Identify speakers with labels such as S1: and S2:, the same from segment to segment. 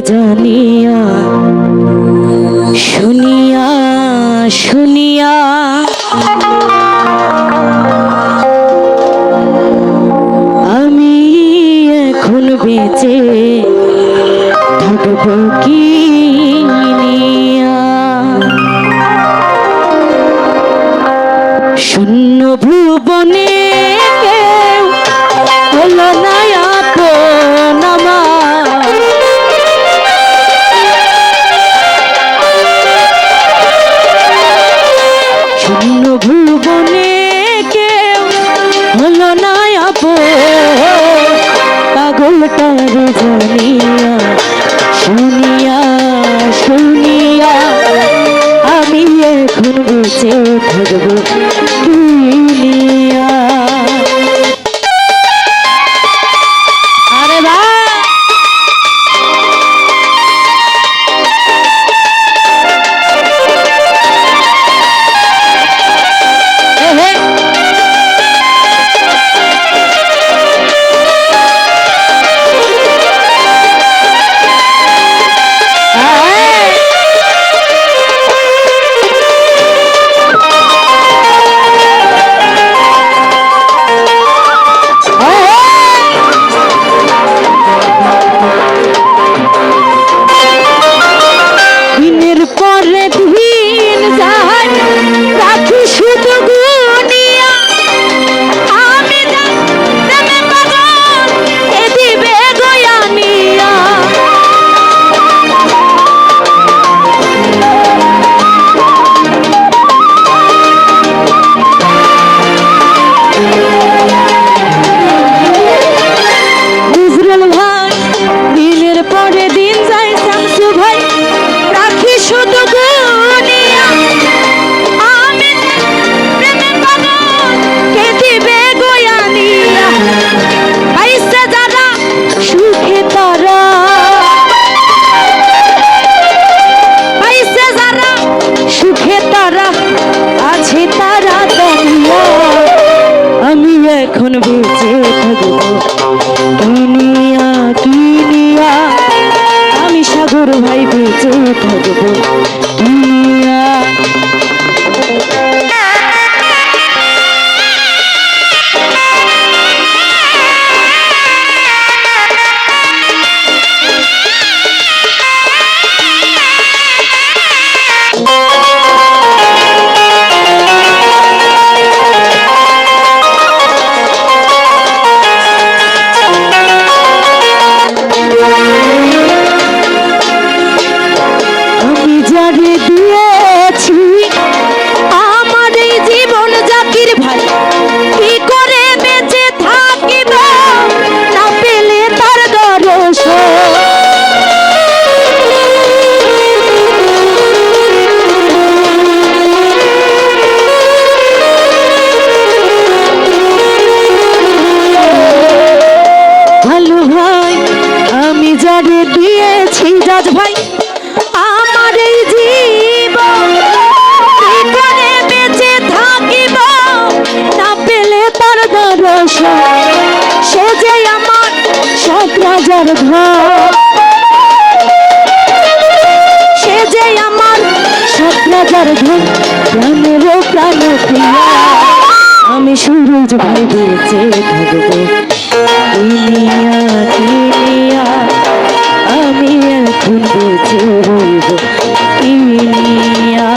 S1: জানিয়া শুনিয়া শুনিয়া। শুনিয়া শুনিয়া শুনিয়া আমি এখন বেঁচে থাকব। রাজ ভাই, আমার এই জীবন করে বেঁচে থাকিব, না পেলে তার দর্শন সে যে আমার সব রাজার সে যে আমার সব রাজার ধন প্রাণের প্রাণ আমি সুরজ ভাই বেঁচে থাকব। দুনিয়া দুনিয়া ভুলেছে রইব ইনিয়া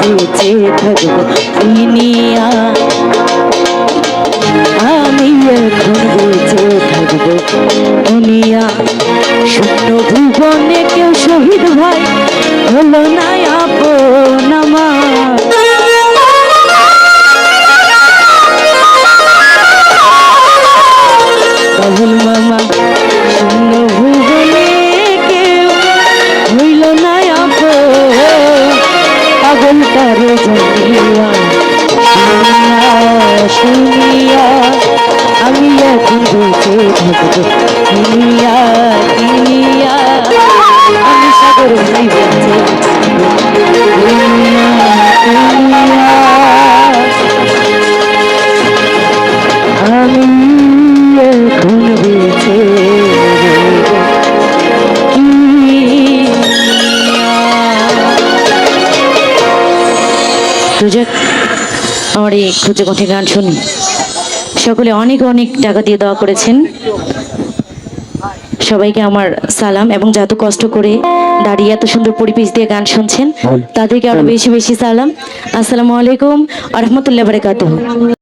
S1: বেঁচে থাকব আমি এখন বেঁচে থাকব দুনিয়া শূন্য ভুবনে কেউ শহীদ ভাই হলো না আপন তারে জানিয়া শুনিয়া আমি এখন বেঁচে থাকব সুযোগ আমার এই খুঁজে কঠে গান শুনি। সকলে অনেক অনেক টাকা দিয়ে দেওয়া করেছেন। সবাইকে আমার সালাম এবং যত কষ্ট করে দাঁড়িয়ে এত সুন্দর পরিবেশ দিয়ে গান শুনছেন তাদেরকে আরও বেশি বেশি সালাম। আসসালামু আলাইকুম আহমতুল্লাহ বারকাত বারকাতুহ।